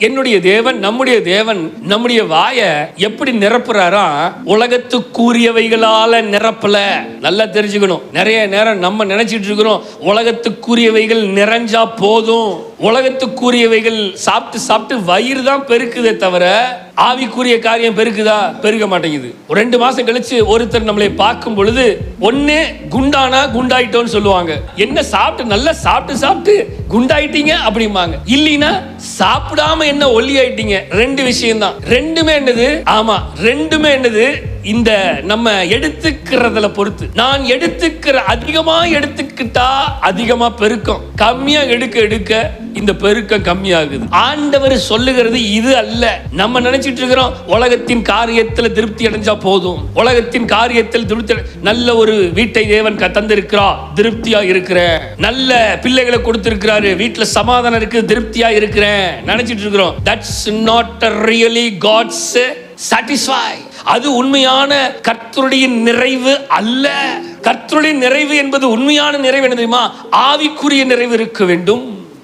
என்னுடைய தேவன் நம்முடைய தேவன் நம்முடைய வாய எப்படி நிரப்புறாரா உலகத்துக்குரியவைகளால நிரப்பல. நல்லா தெரிஞ்சுக்கணும். நிறைய நேரம் நம்ம நினைச்சிட்டு இருக்கிறோம் உலகத்துக்குரியவைகள் நிறைஞ்சா போதும். உலகத்துக்குரியவைகள் சாப்பிட்டு சாப்பிட்டு வயிறு தான் பெருக்குதே தவிர ஆவிக்குரிய காரியம் பெருக்குதா பெருக மாட்டேங்குது. ஒரு ரெண்டு மாசம் கழிச்சு ஒருத்தர் நம்மளை பார்க்கும் பொழுது ஒண்ணு குண்டானா குண்டாயிட்டோம்னு சொல்லுவாங்க. என்ன சாப்பிட்டு நல்லா சாப்பிட்டு சாப்பிட்டு குண்டாயிட்டீங்க? அப்படிம்பாங்க. இல்லைன்னா சாப்பிடாம என்ன ஒல்லி ஆயிட்டீங்க? ரெண்டு விஷயம் தான் ரெண்டுமே என்னது? ஆமா ரெண்டுமே என்னது? இந்த நம்ம எடுத்துக்கிறதுல பொறுத்து. நான் எடுத்துக்கிற அதிகமா எடுத்துக்கிட்டா அதிகமா பெருக்கம். கம்மியா எடுக்க எடுக்க இந்த பெருக்கம் கம்மியாகுது. ஆண்டவர் சொல்லுகிறது இது அல்ல. நம்ம நினைச்சிட்டு இருக்கிறோம் உலகத்தின் காரியத்துல திருப்தி அடைஞ்சா போதும். உலகத்தின் காரியத்தில் திருப்தி அடை- நல்ல ஒரு வீட்டை தேவன் க- தந்திருக்கிறா திருப்தியா இருக்கிறேன். நல்ல பிள்ளைகளை கொடுத்திருக்கிறாரு வீட்டுல சமாதானம் இருக்கு திருப்தியா இருக்கிறேன். நினைச்சிட்டு இருக்கிறோம் that's not really God's satisfy அது உண்மையான கர்த்தருடைய நிறைவு அல்ல. கர்த்தருடைய நிறைவு என்பது உண்மையான நிறைவு என்ன தெரியுமா? ஆவிக்குரிய நிறைவு இருக்க வேண்டும்.